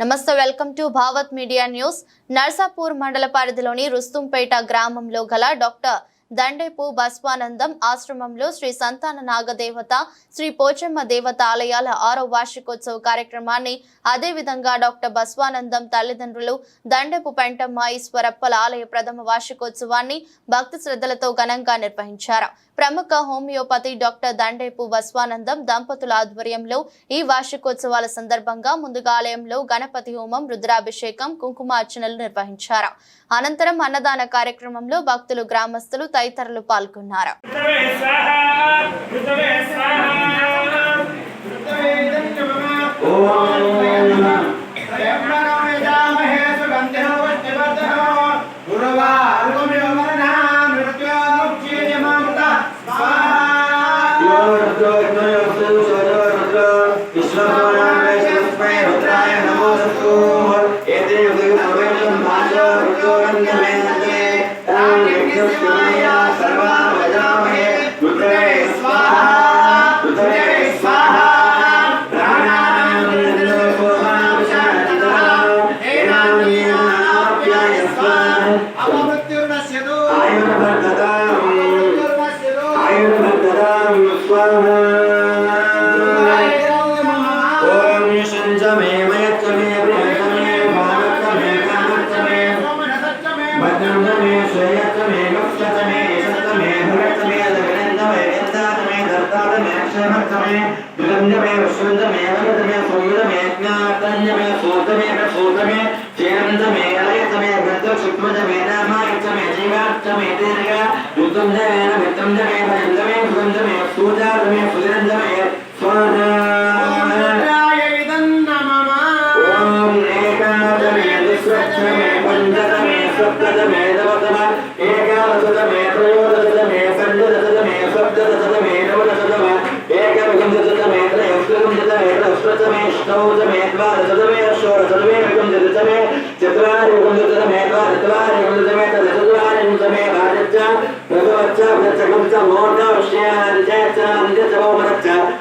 నమస్తే welcome to Bhavat media news. Narsapur మండల పరిధిలోని రుస్తుంపేట గ్రామంలో గల డాక్టర్ దండేపు బస్వానందం ఆశ్రమంలో శ్రీ సంతాన నాగదేవత శ్రీ పోచమ్మ దేవత ఆలయాల ఆరో వార్షికోత్సవ కార్యక్రమాన్ని అదేవిధంగా డాక్టర్ బస్వానందం తల్లిదండ్రులు దండెపు పెంటమ్మ ఈశ్వరప్పల ఆలయ ప్రథమ వార్షికోత్సవాన్ని భక్తి శ్రద్ధలతో ఘనంగా నిర్వహించారు. ప్రముఖ హోమియోపతి డాక్టర్ దండేపు బస్వానందం దంపతుల ఆధ్వర్యంలో ఈ వార్షికోత్సవాల సందర్భంగా ముందుగా ఆలయంలో గణపతి హోమం రుద్రాభిషేకం కుంకుమార్చనలు నిర్వహించారు. అనంతరం అన్నదాన కార్యక్రమంలో భక్తులు గ్రామస్తులు తదితరులు పాల్గొన్నారు. ఋతవే స్వాహా ఋతవే స్వాహా ఓం శంజమే మయచ్చమే ప్రియతమే భారతమే కామచ్చమే భద్రంతమే శ్రేయత్తమే గుప్తతమే యశత్తమే யுத்தமேதேனக யுத்தந்தமேன வித்தந்தமே பயந்தமே சுகந்தமே சூதாரமே சுதிரந்தமே சுவானா सप्तमे नवतम एकादशतमे त्रयोदशतमे पञ्चदशतमे सप्तदशतमे नवदशतम एकविंशतितमे त्रयस्विंशतमे त्रयस्वतमे ष्टौतमे द्वादशतमे षोडशतमे विंशतितमे चत्वारि विंशतितमे द्वादशतमे مرتا فقبلت مرتا ووضع الشيء رجعت أن تتبع مرتا